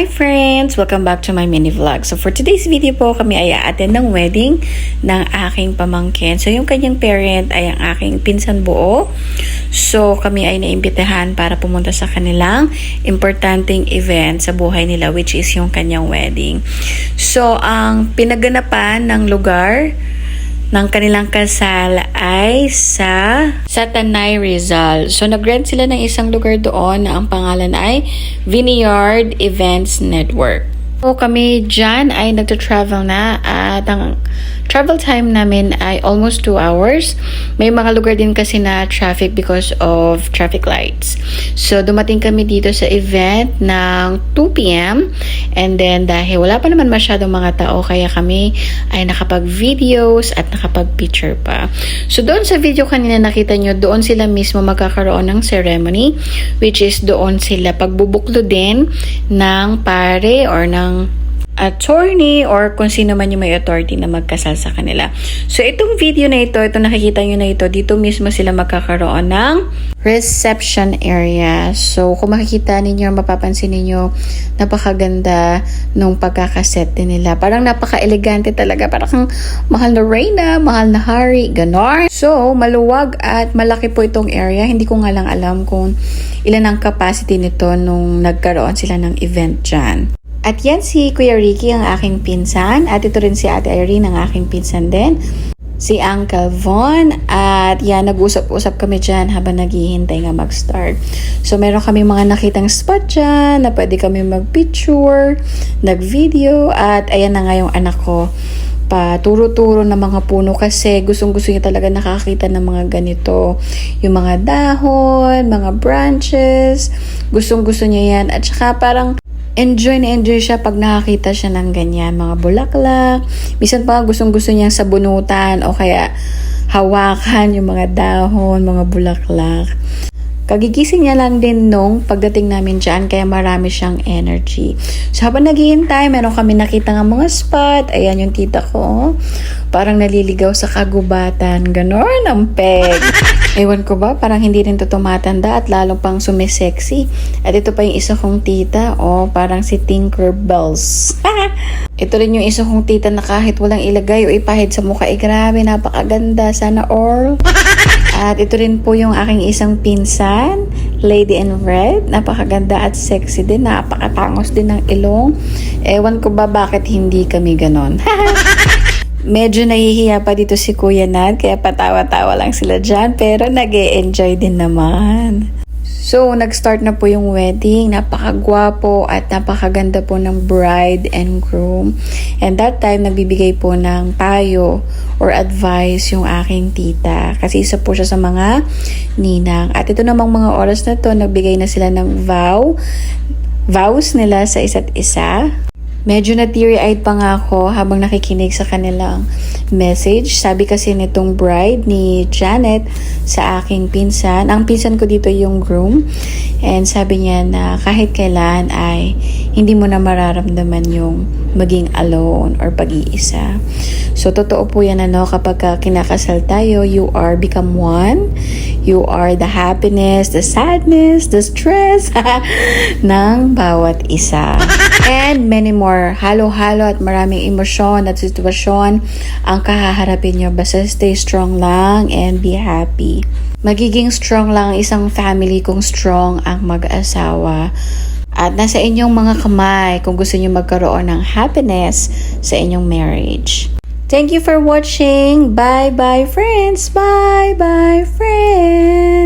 Hi friends! Welcome back to my mini vlog. So for today's video po, kami ay attend ng wedding ng aking pamangkin. So yung kanyang parent ay ang aking pinsan buo. So kami ay naimbitahan para pumunta sa kanilang importanteng event sa buhay nila which is yung kanyang wedding. So ang pinaganapan ng lugar ng kanilang kasal ay sa sa Tanay Rizal. So nag-rent sila ng isang lugar doon na ang pangalan ay Vineyard Events Network. So kami dyan ay nagto-travel na at ang travel time namin ay almost 2 hours. May mga lugar din kasi na traffic because of traffic lights. So dumating kami dito sa event ng 2 p.m. And then dahil wala pa naman masyadong mga tao kaya kami ay nakapag-videos at nakapag-picture pa. So doon sa video kanina nakita nyo, doon sila mismo magkakaroon ng ceremony which is doon sila pagbubuklo din ng pare or ng attorney or kung sino man yung may authority na magkasal sa kanila. So, itong video na ito, ito nakikita nyo na ito, dito mismo sila magkakaroon ng reception area. So, kung makikita ninyo, mapapansin ninyo, napakaganda nung pagkakaset din nila. Parang napaka-elegante talaga. Parang mahal na Reyna, mahal na Hari, ganon. So, maluwag at malaki po itong area. Hindi ko nga lang alam kung ilan ang capacity nito nung nagkaroon sila ng event dyan. At yan si Kuya Ricky, ang aking pinsan. At ito rin si Ate Irene, ang aking pinsan din. Si Uncle Von. At yan, nag-usap-usap kami dyan habang naghihintay nga mag-start. So, meron kami mga nakitang spot dyan na pwede kami mag-picture, nag-video. At ayan na nga yung anak ko paturo-turo ng mga puno kasi gustong-gusto niya talaga nakakita ng mga ganito. Yung mga dahon, mga branches, gustong-gusto niya yan. At saka parang enjoy na enjoy siya pag nakakita siya ng ganyan, mga bulaklak. Minsan pa gustong gusto niyang sabunutan o kaya hawakan yung mga dahon, mga bulaklak. Kagigising niya lang din nung pagdating namin dyan, kaya marami siyang energy. So habang naghihintay, meron kami nakita ng mga spot. Ayan yung tita ko. oh. Parang naliligaw sa kagubatan. Ganon ang peg. Ewan ko ba, parang hindi rin to tumatanda at lalong pang sumisexy. At ito pa yung isa kong tita, oh, parang si Tinker Bells. ito rin yung isa kong tita na kahit walang ilagay o ipahid sa mukha, eh grabe, napakaganda. Sana all. At ito rin po yung aking isang pinsan, Lady in Red. Napakaganda at sexy din. Napakatangos din ng ilong. Ewan ko ba bakit hindi kami ganon. Medyo nahihiya pa dito si Kuya Nad, kaya patawa-tawa lang sila dyan. Pero nag enjoy din naman. So, nag-start na po yung wedding. Napakagwapo at napakaganda po ng bride and groom. And that time, nagbibigay po ng payo or advice yung aking tita. Kasi isa po siya sa mga ninang. At ito namang mga oras na to, nagbigay na sila ng vow. Vows nila sa isa't isa. Medyo na teary-eyed pa nga ako habang nakikinig sa kanilang message. Sabi kasi nitong bride ni Janet sa aking pinsan. Ang pinsan ko dito yung groom. And sabi niya na kahit kailan ay hindi mo na mararamdaman yung maging alone or pag-iisa. So, totoo po yan ano, kapag ka kinakasal tayo, you are become one. You are the happiness, the sadness, the stress ng bawat isa. And many more. Halo-halo at maraming emosyon at sitwasyon ang kahaharapin nyo. Basta stay strong lang and be happy. Magiging strong lang ang isang family kung strong ang mag-asawa. At nasa inyong mga kamay kung gusto nyo magkaroon ng happiness sa inyong marriage. Thank you for watching. Bye-bye friends. Bye-bye friends.